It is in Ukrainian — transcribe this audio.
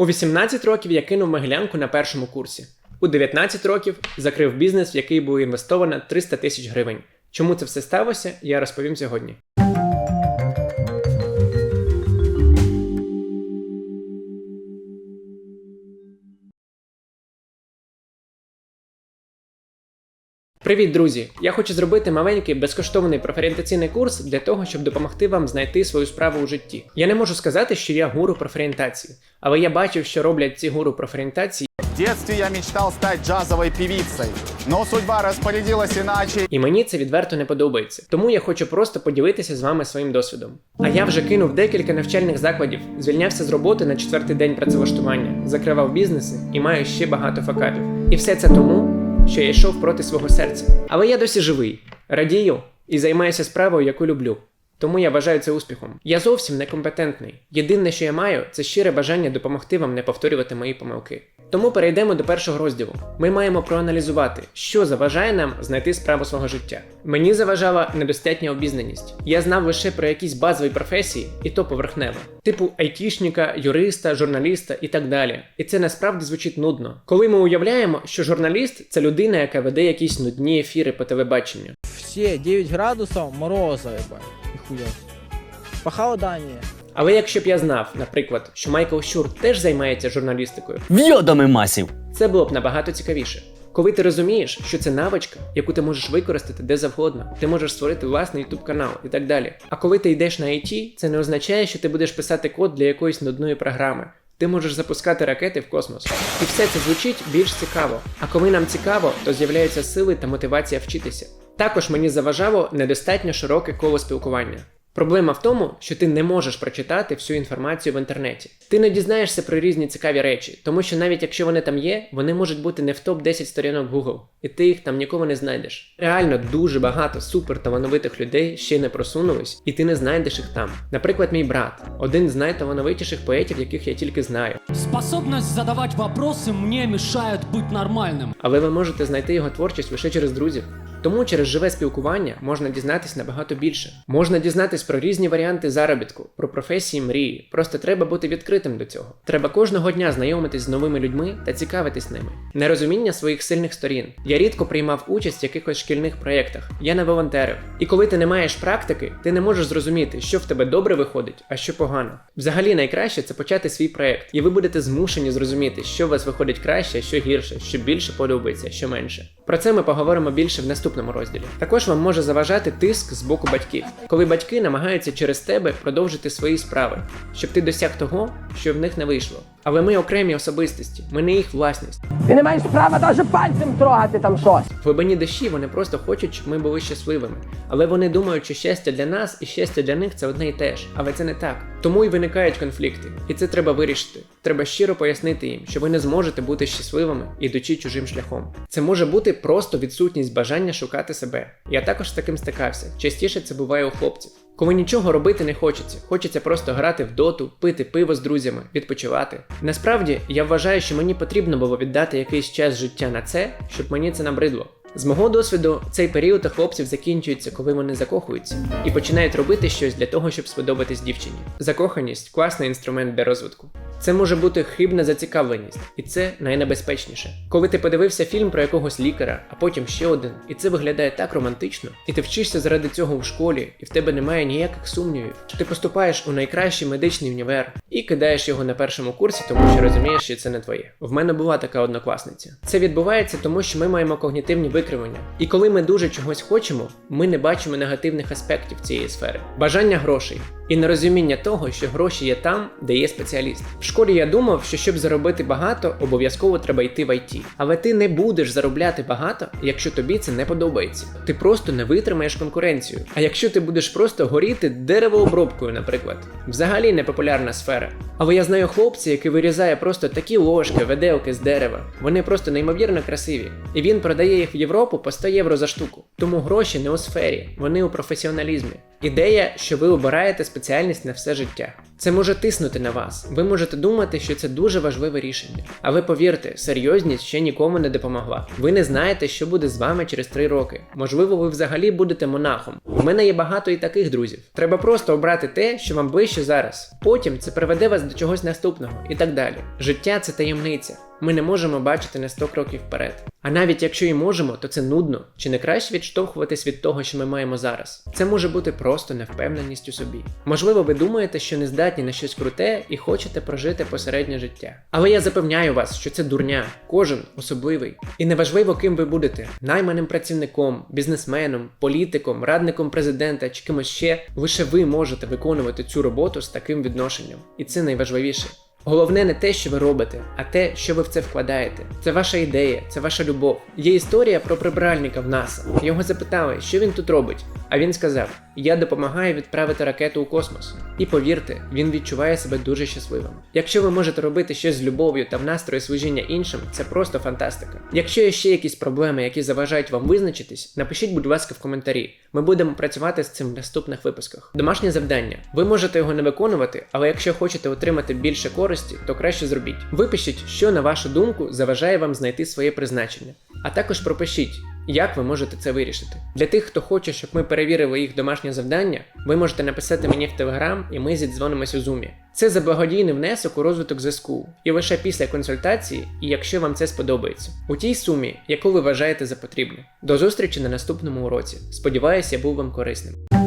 У 18 років я кинув Могилянку на першому курсі. У 19 років закрив бізнес, в який було інвестовано 300 тисяч гривень. Чому це все сталося, я розповім сьогодні. Привіт, друзі! Я хочу зробити маленький безкоштовний профорієнтаційний курс для того, щоб допомогти вам знайти свою справу у житті. Я не можу сказати, що я гуру профорієнтації, але я бачив, що роблять ці гуру профорієнтації, В детстве я мечтал стать джазовой певицей, но судьба распорядилась иначе. і мені це відверто не подобається. Тому я хочу просто поділитися з вами своїм досвідом. А я вже кинув декілька навчальних закладів, звільнявся з роботи на четвертий день працевлаштування, закривав бізнеси і маю ще багато факапів. І все це тому, що я йшов проти свого серця. Але я досі живий, радію і займаюся справою, яку люблю. Тому я вважаю це успіхом. Я зовсім некомпетентний. Єдине, що я маю, це щире бажання допомогти вам не повторювати мої помилки. Тому перейдемо до першого розділу. Ми маємо проаналізувати, що заважає нам знайти справу свого життя. Мені заважала недостатня обізнаність. Я знав лише про якісь базові професії, і то поверхнево, типу айтішника, юриста, журналіста і так далі. І це насправді звучить нудно. Коли ми уявляємо, що журналіст це людина, яка веде якісь нудні ефіри по телебаченню. Все, 9 градусов мороза, ебать. Нихуя. Похолодание. Але якщо б я знав, наприклад, що Майкл Щур теж займається журналістикою, Вйодами масів. Це було б набагато цікавіше. Коли ти розумієш, що це навичка, яку ти можеш використати де завгодно, ти можеш створити власний YouTube канал і так далі. А коли ти йдеш на IT, це не означає, що ти будеш писати код для якоїсь нудної програми. Ти можеш запускати ракети в космос. І все це звучить більш цікаво. А коли нам цікаво, то з'являються сили та мотивація вчитися. Також мені заважало недостатньо широке коло спілкування. Проблема в тому, що ти не можеш прочитати всю інформацію в інтернеті. Ти не дізнаєшся про різні цікаві речі, тому що навіть якщо вони там є, вони можуть бути не в топ-10 сторінок Google, і ти їх там ніколи не знайдеш. Реально дуже багато суперталановитих людей ще не просунулись, і ти не знайдеш їх там. Наприклад, мій брат, один з найталановитіших поетів, яких я тільки знаю. Способность задавать вопросы мне мешает быть нормальным. Але ви можете знайти його творчість лише через друзів. Тому через живе спілкування можна дізнатись набагато більше. Можна дізнатись про різні варіанти заробітку, про професії мрії. Просто треба бути відкритим до цього. Треба кожного дня знайомитись з новими людьми та цікавитись ними. Нерозуміння своїх сильних сторін. Я рідко приймав участь в якихось шкільних проєктах. Я не волонтерив. І коли ти не маєш практики, ти не можеш зрозуміти, що в тебе добре виходить, а що погано. Взагалі найкраще це почати свій проєкт, і ви будете змушені зрозуміти, що у вас виходить краще, що гірше, що більше подобається, що менше. Про це ми поговоримо більше в наступному розділі. Також вам може заважати тиск з боку батьків, коли батьки намагаються через тебе продовжити свої справи, щоб ти досяг того, що в них не вийшло. Але ми окремі особистості, ми не їх власність. Ти не маєш права навіть пальцем трогати там щось. В глибині душі вони просто хочуть, щоб ми були щасливими. Але вони думають, що щастя для нас і щастя для них це одне і те ж. Але це не так. Тому і виникають конфлікти. І це треба вирішити. Треба щиро пояснити їм, що ви не зможете бути щасливими, ідучи чужим шляхом. Це може бути просто відсутність бажання шукати себе. Я також з таким стикався. Частіше це буває у хлопців. Коли нічого робити не хочеться, хочеться просто грати в доту, пити пиво з друзями, відпочивати. Насправді, я вважаю, що мені потрібно було віддати якийсь час життя на це, щоб мені це набридло. З мого досвіду, цей період у хлопців закінчується, коли вони закохуються і починають робити щось для того, щоб сподобатись дівчині. Закоханість класний інструмент для розвитку. Це може бути хибна зацікавленість, і це найнебезпечніше. Коли ти подивився фільм про якогось лікаря, а потім ще один, і це виглядає так романтично, і ти вчишся заради цього в школі, і в тебе немає ніяких сумнівів. Ти поступаєш у найкращий медичний універ і кидаєш його на першому курсі, тому що розумієш, що це не твоє. В мене була така однокласниця. Це відбувається тому, що ми маємо когнітивні викривлення. І коли ми дуже чогось хочемо, ми не бачимо негативних аспектів цієї сфери. Бажання грошей і нерозуміння того, що гроші є там, де є спеціаліст. В школі я думав, що щоб заробити багато, обов'язково треба йти в IT. Але ти не будеш заробляти багато, якщо тобі це не подобається. Ти просто не витримаєш конкуренцію. А якщо ти будеш просто горіти деревообробкою, наприклад, взагалі непопулярна сфера. Але я знаю хлопця, який вирізає просто такі ложки, виделки з дерева. Вони просто неймовірно красиві. І він продає їх в Європу по 100 євро за штуку. Тому гроші не у сфері, вони у професіоналізмі. Ідея, що ви обираєте спеціальність на все життя. Це може тиснути на вас. Ви можете думати, що це дуже важливе рішення. Але повірте, серйозність ще нікому не допомогла. Ви не знаєте, що буде з вами через 3 роки. Можливо, ви взагалі будете монахом. У мене є багато і таких друзів. Треба просто обрати те, що вам ближче зараз. Потім це приведе вас до чогось наступного і так далі. Життя це таємниця. Ми не можемо бачити на 100 кроків вперед. А навіть якщо і можемо, то це нудно. Чи не краще відштовхуватись від того, що ми маємо зараз? Це може бути просто невпевненість у собі. Можливо, ви думаєте, що не здатні на щось круте і хочете прожити посереднє життя. Але я запевняю вас, що це дурня, кожен особливий. І неважливо, ким ви будете: найманим працівником, бізнесменом, політиком, радником президента чи кимось ще, лише ви можете виконувати цю роботу з таким відношенням. І це найважливіше. Головне не те, що ви робите, а те, що ви в це вкладаєте. Це ваша ідея, це ваша любов. Є історія про прибиральника в НАСА. Його запитали, що він тут робить. А він сказав: Я допомагаю відправити ракету у космос. І повірте, він відчуває себе дуже щасливим. Якщо ви можете робити щось з любов'ю та в настрої служіння іншим, це просто фантастика. Якщо є ще якісь проблеми, які заважають вам визначитись, напишіть, будь ласка, в коментарі. Ми будемо працювати з цим в наступних випусках. Домашнє завдання. Ви можете його не виконувати, але якщо хочете отримати більше користі, то краще зробіть. Випишіть, що на вашу думку заважає вам знайти своє призначення. А також пропишіть, як ви можете це вирішити. Для тих, хто хоче, щоб ми перевірили їх домашнє завдання, ви можете написати мені в Телеграм і ми зідзвонимось у зумі. Це за благодійний внесок у розвиток зв'язку, і лише після консультації, і якщо вам це сподобається, у тій сумі, яку ви вважаєте за потрібне. До зустрічі на наступному уроці. Сподіваюсь, я був вам корисним.